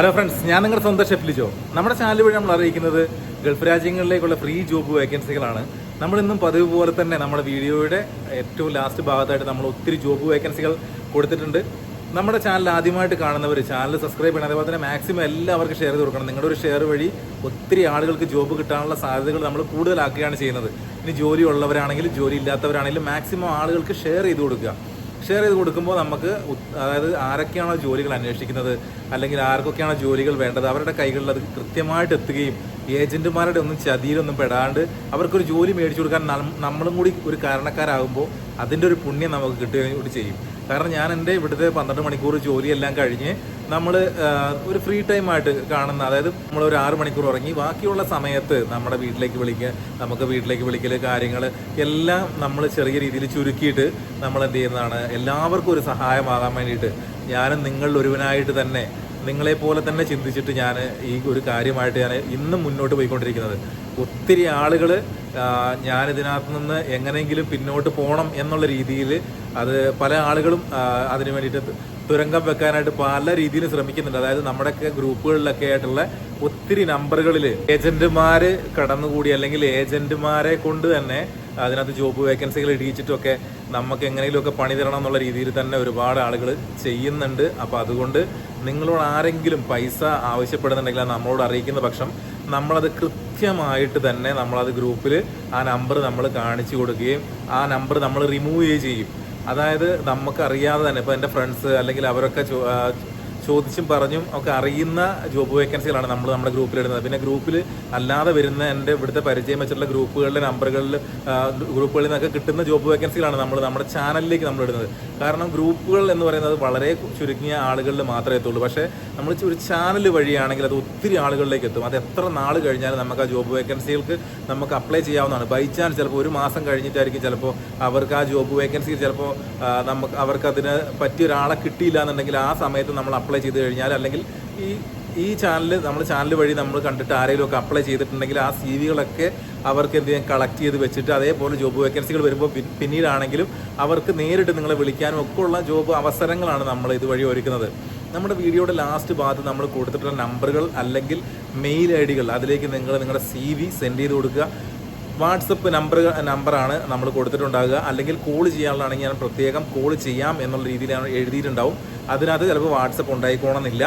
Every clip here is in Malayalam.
ഹലോ ഫ്രണ്ട്സ് ഞാൻ നിങ്ങളുടെ സ്വന്തം ഷെഫ് നമ്മുടെ ചാനൽ വഴി നമ്മൾ അറിയിക്കുന്നത് ഗൾഫ് രാജ്യങ്ങളിലേക്കുള്ള ഫ്രീ ജോബ് വേക്കൻസികളാണ് നമ്മളിന്നും പതിവ് പോലെ തന്നെ നമ്മുടെ വീഡിയോയുടെ ഏറ്റവും ലാസ്റ്റ് ഭാഗത്തായിട്ട് നമ്മൾ ഒത്തിരി ജോബ് വേക്കൻസികൾ കൊടുത്തിട്ടുണ്ട്. നമ്മുടെ ചാനൽ ആദ്യമായിട്ട് കാണുന്നവർ ചാനൽ സബ്സ്ക്രൈബ് ചെയ്യണം. അതേപോലെ തന്നെ മാക്സിമം എല്ലാവർക്കും ഷെയർ ചെയ്ത് കൊടുക്കണം. നിങ്ങളുടെ ഒരു ഷെയർ വഴി ഒത്തിരി ആളുകൾക്ക് ജോബ് കിട്ടാനുള്ള സാധ്യതകൾ നമ്മൾ കൂടുതലാക്കുകയാണ് ചെയ്യുന്നത്. ഇനി ജോലി ഉള്ളവരാണെങ്കിലും ജോലി ഇല്ലാത്തവരാണെങ്കിലും മാക്സിമം ആളുകൾക്ക് ഷെയർ ചെയ്ത് കൊടുക്കുക. ഷെയർ ചെയ്ത് കൊടുക്കുമ്പോൾ നമുക്ക് അതായത് ആരൊക്കെയാണോ ജോലികൾ അന്വേഷിക്കുന്നത് അല്ലെങ്കിൽ ആർക്കൊക്കെയാണോ ജോലികൾ വേണ്ടത് അവരുടെ കൈകളിൽ അത് കൃത്യമായിട്ട് എത്തുകയും ഏജന്റുമാരുടെ ഒന്നും ചതിയിലൊന്നും പെടാണ്ട് അവർക്കൊരു ജോലി മേടിച്ചു കൊടുക്കാൻ നമ്മളും കൂടി ഒരു കാരണക്കാരാകുമ്പോൾ അതിന്റെ ഒരു പുണ്യം നമുക്ക് കിട്ടുകയും കൂടി ചെയ്യും. കാരണം ഞാൻ എന്റെ ഇവിടുത്തെ പന്ത്രണ്ട് മണിക്കൂർ ജോലിയെല്ലാം കഴിഞ്ഞ് നമ്മൾ ഒരു ഫ്രീ ടൈം ആയിട്ട് കാണുന്ന അതായത് നമ്മൾ ഒരു ആറ് മണിക്കൂർ ഉറങ്ങി ബാക്കിയുള്ള സമയത്ത് നമ്മുടെ വീട്ടിലേക്ക് വിളിക്കുക നമുക്ക് വീട്ടിലേക്ക് വിളിക്കൽ കാര്യങ്ങൾ എല്ലാം നമ്മൾ ചെറിയ രീതിയിൽ ചുരുക്കിയിട്ട് നമ്മൾ എന്ത് ചെയ്യുന്നതാണ് എല്ലാവർക്കും ഒരു സഹായമാകാൻ വേണ്ടിയിട്ട് ഞാനും നിങ്ങളിൽ ഒരുവനായിട്ട് തന്നെ നിങ്ങളെ പോലെ തന്നെ ചിന്തിച്ചിട്ട് ഞാൻ ഈ ഒരു കാര്യമായിട്ട് ഞാൻ ഇന്നും മുന്നോട്ട് പോയിക്കൊണ്ടിരിക്കുന്നത്. ഒത്തിരി ആളുകൾ ഞാനിതിനകത്ത് നിന്ന് എങ്ങനെയെങ്കിലും പിന്നോട്ട് പോകണം എന്നുള്ള രീതിയിൽ അത് പല ആളുകളും അതിനു വേണ്ടിയിട്ട് തുരങ്കം വെക്കാനായിട്ട് പല രീതിയിൽ ശ്രമിക്കുന്നുണ്ട്. അതായത് നമ്മുടെയൊക്കെ ഗ്രൂപ്പുകളിലൊക്കെ ആയിട്ടുള്ള ഒത്തിരി നമ്പറുകളിൽ ഏജന്റുമാര് കടന്നുകൂടി അല്ലെങ്കിൽ ഏജന്റുമാരെ കൊണ്ട് തന്നെ അതിനകത്ത് ജോബ് വേക്കൻസികൾ ഇടിയിച്ചിട്ടൊക്കെ നമുക്ക് എങ്ങനെയെങ്കിലുമൊക്കെ പണി തരണം എന്നുള്ള രീതിയിൽ തന്നെ ഒരുപാട് ആളുകൾ ചെയ്യുന്നുണ്ട്. അപ്പോൾ അതുകൊണ്ട് നിങ്ങളോട് ആരെങ്കിലും പൈസ ആവശ്യപ്പെടുന്നുണ്ടെങ്കിൽ നമ്മളോട് അറിയിക്കുന്ന പക്ഷം നമ്മളത് കൃത്യമായിട്ട് തന്നെ നമ്മളത് ഗ്രൂപ്പിൽ ആ നമ്പർ നമ്മൾ കാണിച്ചു കൊടുക്കുകയും ആ നമ്പർ നമ്മൾ റിമൂവ് ചെയ്യും അതായത് നമുക്ക് അറിയാതെ തന്നെ ഇപ്പോൾ എന്റെ ഫ്രണ്ട്സ് അല്ലെങ്കിൽ അവരൊക്കെ ചോദിച്ചും പറഞ്ഞും ഒക്കെ അറിയുന്ന ജോബ് വേക്കൻസികളാണ് നമ്മൾ നമ്മുടെ ഗ്രൂപ്പിൽ ഇടുന്നത്. പിന്നെ ഗ്രൂപ്പിൽ അല്ലാതെ വരുന്ന എന്റെ ഇവിടുത്തെ പരിചയം വെച്ചിട്ടുള്ള ഗ്രൂപ്പുകളിലെ നമ്പറുകളിൽ ഗ്രൂപ്പുകളിൽ നിന്നൊക്കെ കിട്ടുന്ന ജോബ് വേക്കൻസികളാണ് നമ്മൾ നമ്മുടെ ചാനലിലേക്ക് നമ്മൾ ഇടുന്നത്. കാരണം ഗ്രൂപ്പുകൾ എന്ന് പറയുന്നത് വളരെ ചുരുങ്ങിയ ആളുകളിൽ മാത്രമേ എത്തുള്ളൂ. പക്ഷേ നമ്മൾ ഒരു ചാനൽ വഴിയാണെങ്കിൽ അത് ഒത്തിരി ആളുകളിലേക്ക് എത്തും. അത് എത്ര നാൾ കഴിഞ്ഞാലും നമുക്ക് ആ ജോബ് വേക്കൻസികൾക്ക് നമുക്ക് അപ്ലൈ ചെയ്യാവുന്നതാണ്. ബൈ ചാൻസ് ചിലപ്പോൾ ഒരു മാസം കഴിഞ്ഞിട്ടായിരിക്കും ചിലപ്പോൾ അവർക്ക് ആ ജോബ് വേക്കൻസി ചിലപ്പോൾ നമുക്ക് അവർക്ക് അതിന് പറ്റിയ ഒരാളെ കിട്ടിയില്ല എന്നുണ്ടെങ്കിൽ ആ സമയത്ത് നമ്മൾ അപ്ലൈ ചെയ്ത് കഴിഞ്ഞാൽ അല്ലെങ്കിൽ ഈ ഈ ചാനൽ നമ്മൾ ചാനൽ വഴി നമ്മൾ കണ്ടിട്ട് ആരെങ്കിലും ഒക്കെ അപ്ലൈ ചെയ്തിട്ടുണ്ടെങ്കിൽ ആ സി വികളൊക്കെ അവർക്ക് എന്ത് ചെയ്യാൻ കളക്ട് ചെയ്ത് വെച്ചിട്ട് അതേപോലെ ജോബ് വേക്കൻസികൾ വരുമ്പോൾ പിന്നീടാണെങ്കിലും അവർക്ക് നേരിട്ട് നിങ്ങളെ വിളിക്കാനും ഒക്കെ ഉള്ള ജോബ് അവസരങ്ങളാണ് നമ്മൾ ഇതുവഴി ഒരുക്കുന്നത്. നമ്മുടെ വീഡിയോയുടെ ലാസ്റ്റ് ഭാഗത്ത് നമ്മൾ കൊടുത്തിട്ടുള്ള നമ്പറുകൾ അല്ലെങ്കിൽ മെയിൽ ഐ ഡികൾ അതിലേക്ക് നിങ്ങൾ നിങ്ങളുടെ സി വി സെൻഡ് ചെയ്ത് കൊടുക്കുക. വാട്സപ്പ് നമ്പർ നമ്പറാണ് നമ്മൾ കൊടുത്തിട്ടുണ്ടാകുക അല്ലെങ്കിൽ കോൾ ചെയ്യാനുള്ളതാണെങ്കിൽ ഞാൻ പ്രത്യേകം കോൾ ചെയ്യാം എന്നുള്ള രീതിയിലാണ് എഴുതിയിട്ടുണ്ടാവും. അതിനകത്ത് ചിലപ്പോൾ വാട്സപ്പ് ഉണ്ടായിക്കോണമെന്നില്ല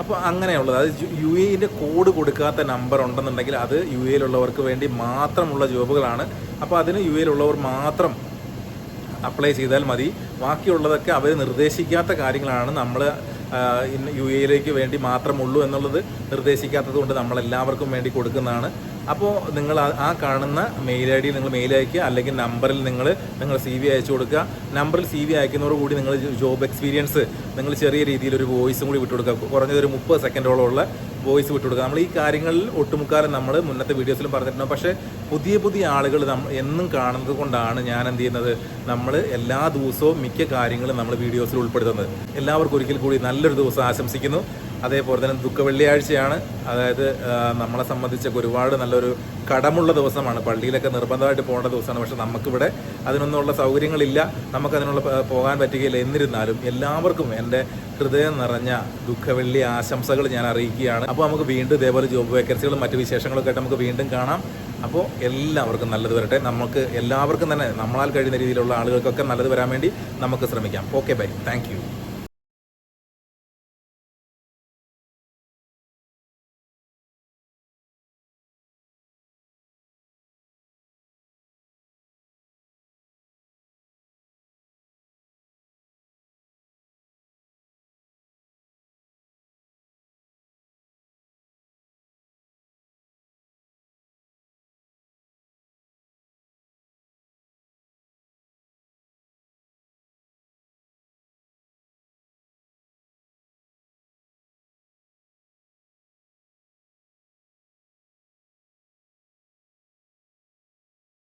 അപ്പോൾ അങ്ങനെയുള്ളത്. അത് യു എന്റെ കോഡ് കൊടുക്കാത്ത നമ്പർ ഉണ്ടെന്നുണ്ടെങ്കിൽ അത് യു എയിലുള്ളവർക്ക് വേണ്ടി മാത്രമുള്ള ജോബുകളാണ്. അപ്പോൾ അതിന് യു എയിലുള്ളവർ മാത്രം അപ്ലൈ ചെയ്താൽ മതി. ബാക്കിയുള്ളതൊക്കെ അവർ നിർദ്ദേശിക്കാത്ത കാര്യങ്ങളാണ് നമ്മൾ യു എയിലേക്ക് വേണ്ടി മാത്രമുള്ളൂ എന്നുള്ളത് നിർദ്ദേശിക്കാത്തത് കൊണ്ട് നമ്മളെല്ലാവർക്കും വേണ്ടി കൊടുക്കുന്നതാണ്. അപ്പോൾ നിങ്ങൾ ആ- കാണുന്ന മെയിൽ ഐ ഡി നിങ്ങൾ മെയിൽ അയക്കുക അല്ലെങ്കിൽ നമ്പറിൽ നിങ്ങൾ നിങ്ങൾ സി വി അയച്ചു കൊടുക്കുക. നമ്പറിൽ സി വി അയക്കുന്നതോടുകൂടി നിങ്ങൾ ജോബ് എക്സ്പീരിയൻസ് നിങ്ങൾ ചെറിയ രീതിയിൽ ഒരു വോയിസും കൂടി വിട്ടുകൊടുക്കുക. കുറഞ്ഞത് ഒരു മുപ്പത് സെക്കൻഡോളം ഉള്ള വോയിസ് വിട്ടുകൊടുക്കുക നമ്മൾ ഈ കാര്യങ്ങളിൽ ഒട്ടുമുക്കാലും നമ്മൾ മുന്നത്തെ വീഡിയോസിലും പറഞ്ഞിട്ടുണ്ട്. പക്ഷേ പുതിയ പുതിയ ആളുകൾ നമ്മൾ എന്നും കാണുന്നത് കൊണ്ടാണ് ഞാൻ എന്ത് ചെയ്യുന്നത്? നമ്മൾ എല്ലാ ദിവസവും മിക്ക കാര്യങ്ങളും നമ്മൾ വീഡിയോസിൽ ഉൾപ്പെടുത്തുന്നത്. എല്ലാവർക്കും ഒരിക്കൽ കൂടി നല്ലൊരു ദിവസം ആശംസിക്കുന്നു. അതേപോലെ തന്നെ ദുഃഖ വെള്ളിയാഴ്ചയാണ്. അതായത് നമ്മളെ സംബന്ധിച്ചൊക്കെ ഒരുപാട് നല്ലൊരു കടമുള്ള ദിവസമാണ്. പള്ളിയിലൊക്കെ നിർബന്ധമായിട്ട് പോകേണ്ട ദിവസമാണ്. പക്ഷെ നമുക്കിവിടെ അതിനൊന്നുള്ള സൗകര്യങ്ങളില്ല. നമുക്കതിനുള്ള പോകാൻ പറ്റുകയില്ല. എന്നിരുന്നാലും എല്ലാവർക്കും എന്റെ ഹൃദയം നിറഞ്ഞ ദുഃഖവെള്ളി ആശംസകൾ ഞാൻ അറിയിക്കുകയാണ്. അപ്പോൾ നമുക്ക് വീണ്ടും ഇതേപോലെ ജോബ് വേക്കൻസികളും മറ്റു വിശേഷങ്ങളൊക്കെ ആയിട്ട് നമുക്ക് വീണ്ടും കാണാം. അപ്പോൾ എല്ലാവർക്കും നല്ലത് വരട്ടെ. നമുക്ക് എല്ലാവർക്കും തന്നെ നമ്മളാൽ കഴിയുന്ന രീതിയിലുള്ള ആളുകൾക്കൊക്കെ നല്ലത് വരാൻ വേണ്ടി നമുക്ക് ശ്രമിക്കാം. Okay bye. താങ്ക്